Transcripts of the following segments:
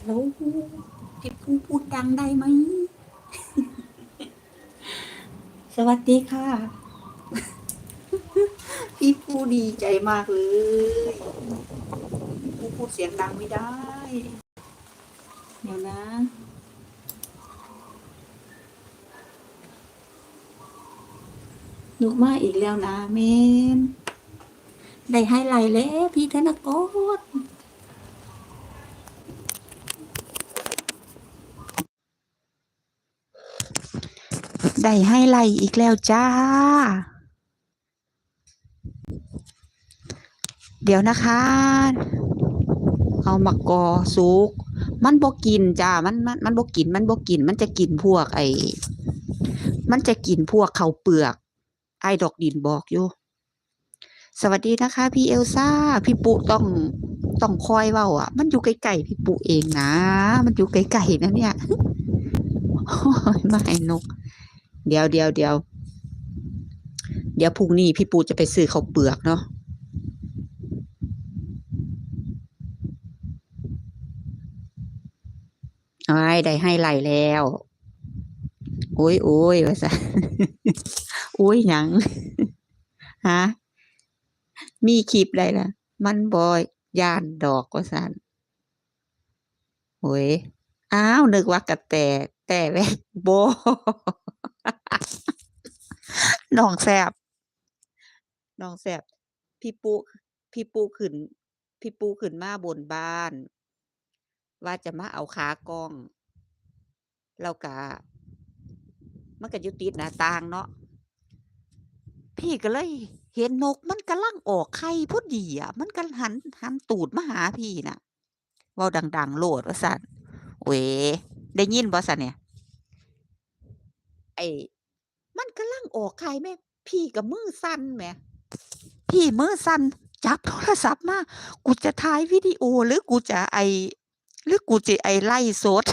ฮัลโหลพี่ผู้พูดดังได้ไหม สวัสดีค่ะ พี่ผู้ดีใจมากเลยพี่ผู้พูดเสียงดังไม่ได้ เดี๋ยวนะลูกมาอีกแล้วนะเมน ได้ให้ไลท์แล้วพี่ธนกร ได้ให้ไลท์อีกแล้วจ้า เดี๋ยวนะคะ เอามากอสุก มันบ่กินจ้า มันมันมันบ่กิน มันบ่กิน มันจะกินพวกไอ้ มันจะกินพวกเขาเปลือก ไอ้ดอกดินบอกอยู่ สวัสดีนะคะ พี่เอลซ่า พี่ปุต้องต้องคอยเว้าอะ มันอยู่ไกลๆพี่ปุเองนะ มันอยู่ไกลๆนะเนี่ย โอ้ยไม่นก เดี๋ยวเดี๋ยวเดี๋ยวเดี๋ยวพรุ่งนี้พี่ปูจะไปซื้อข้าวเปลือกเนาะไอ้ายได้ให้ไหลแล้ว โอ้ยโอ้ยว่าซะโอ้ยหยังฮะมีคลิปได้ล่ะมันบอยยานดอกว่าสันโอ้ย อ้าว นึกว่ากระแตแต่แวกโบ น้องแซบน้องแซบพี่ปูพี่ปูขึ้น พี่ปูขึ้นมาบนบ้าน ว่าจะมาเอาขากล้องแล้วก็มันก็ยู่ติดหน้าต่างเนาะพี่ก็เลยเห็นนกมันกำลังออกไข่พอดีอะ มันก็หันหันตูดมาหาพี่น่ะว้าดัง ๆ โหลดว่าซั่นเว้ได้ยินบ่ซั่นเนี่ย ไอ มันกำลังออกไข่แม่พี่ก็มือสั่นแหมพี่มือสั่นจับโทรศัพท์มากูจะถ่ายวิดีโอหรือกูจะไอหรือกูจะไอไลฟ์สด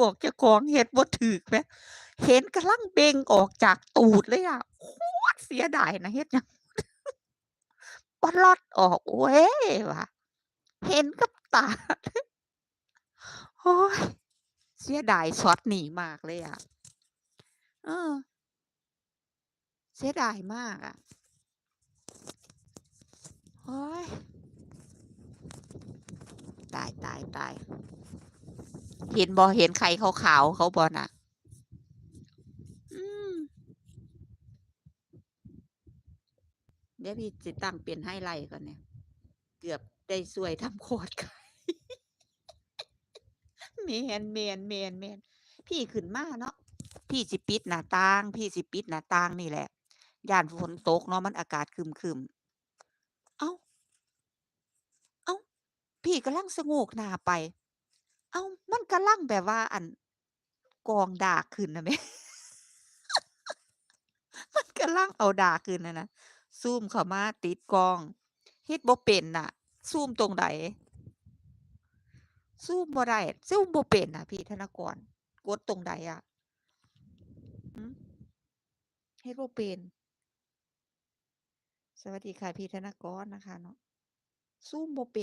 บอกเจ้าของเฮ็ดบ่ถูกแหมเห็นกำลังเบ่งออกจากตูดเลยอะโคตรเสียดายนะเฮ็ดยังปล็อดออกเว้ยว่ะเห็นกับตาโอ๊ยเสียดายช็อตหนีมากเลยอะ เออ เสียดายมากอะโอ๊ยตายๆๆเห็นบ่เห็นไข่ขาวๆเขาบ่น่ะเดี๋ยวพี่สิตั้งเป็นไฮไลต์ก่อนเนี่ย เกือบได้ช่วยทำคลอดไข่แม่นๆๆๆพี่ขึ้นมาเนาะ พี่สิปิดหน้าต่าง พี่สิปิดหน้าต่างนี่แหละย้านฝนตกเนาะมันอากาศครึมๆอ้าวอ้า พี่กำลังชะโงกหน้าไป เอ้า มันกำลังแบบว่าอันกองด่าขึ้นนะแหมมันกำลังเอาด่าขึ้นนะนะซูมเข้ามาติดกองเฮ็ดบ่เป็นน่ะ ซูมตรงใดซูมบ่ได้ซูมบ่เป็นน่ะ พี่ธนกรกดตรงใดอะ? หือเฮโรเป็น สวัสดีค่ะพี่ธนกรนะคะเนาะซูมบ่เป็น